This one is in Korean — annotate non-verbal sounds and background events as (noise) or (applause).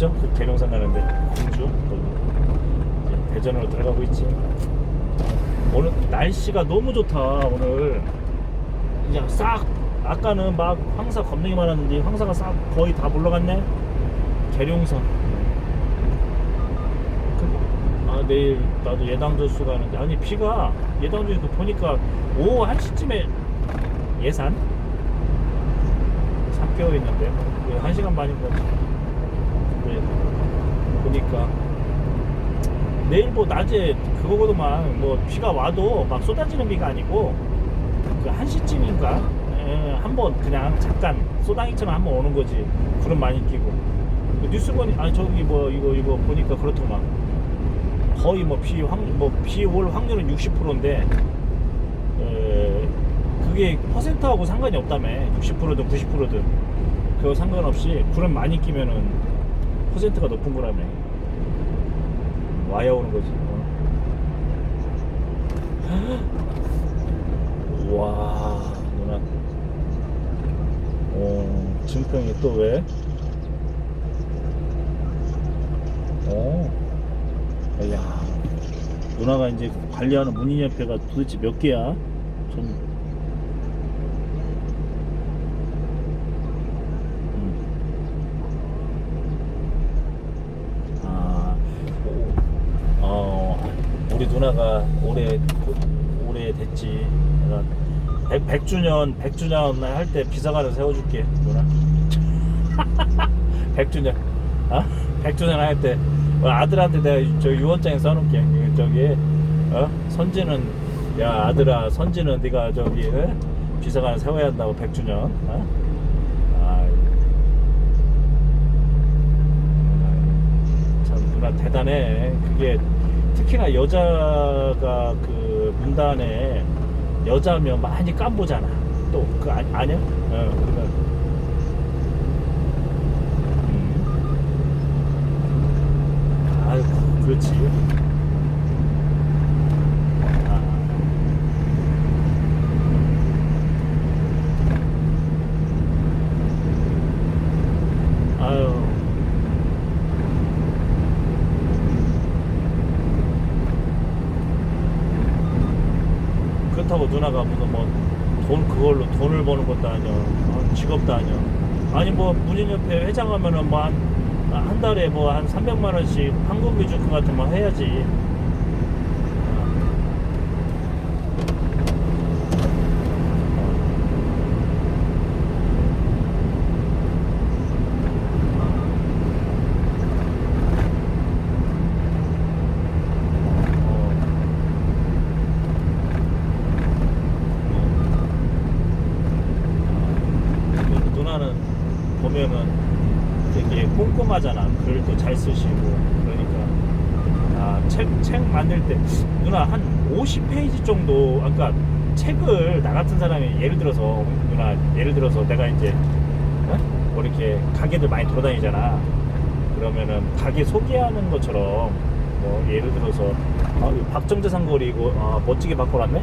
있죠? 그 계룡산 가는데 공주 이제 대전으로 들어가고 있지. 오늘 날씨가 너무 좋다 오늘. 그냥 싹 아까는 막 황사 겁나게 많았는데 황사가 싹 거의 다 물러갔네. 계룡산. 그- 아 내일 나도 예당저수 가는데 아니 비가 예당저수 보니까 오후 1시쯤에 예산 3개월 있는데 그 1시간 반인 거지 네. 보니까. 내일 뭐 낮에 그거거든만 뭐 비가 와도 막 쏟아지는 비가 아니고 그 1시쯤인가? 한번 그냥 잠깐 쏘다니처럼 한번 오는 거지. 구름 많이 끼고. 그 뉴스 보니 아니 저기 뭐 이거 이거 보니까 그렇더만. 거의 뭐 비확뭐비 올 확률은 60%인데 에, 그게 퍼센트하고 상관이 없다며. 60%든 90%든. 그거 상관없이 구름 많이 끼면은 퍼센트가 높은 거라며 와야 오는 거지 어. (gasps) 와 누나 어 증평이 또 왜? 어 야 누나가 이제 관리하는 문인협회가 도대체 몇 개야? 전 음. 아, 어, 누나가 올해 올해 됐지. 내가 100, 100 주년 100주년 할때 비서관을 세워줄게 누나. 100주년, 아? 100주년 할 때 아들한테 내가 저 유언장에 써놓을게. 이거 저기 어? 선지는 야 아들아 선지는 네가 저기 어? 비서관을 세워야 한다고 100주년. 어? 대단해. 그게 특히나 여자가 그 문단에 여자면 많이 깜보잖아. 또 그 아, 아니야? 어, 그러면 음. 아유 그렇지. 아. 아유. 그렇다고 누나가 무슨 뭐돈 그걸로 돈을 버는 것도 아니야. 어, 직업도 아니야. 아니 뭐 문인협회 회장 하면은 뭐 한 한 달에 뭐 한 300만 원씩 황금 뮤지컬 같은 거 해야지 어. 누- 누나는 보면은 되게 꼼꼼하잖아. 글도 잘 쓰시고 그러니까 아, 책, 책 만들 때 누나 한 50페이지 정도 아까 책을 나 같은 사람이 예를 들어서 누나 예를 들어서 내가 이제 어? 뭐 이렇게 가게들 많이 돌아다니잖아. 그러면은 가게 소개하는 것처럼 뭐 예를 들어서 아, 박정재 상거리 이거 아, 멋지게 바꿔놨네.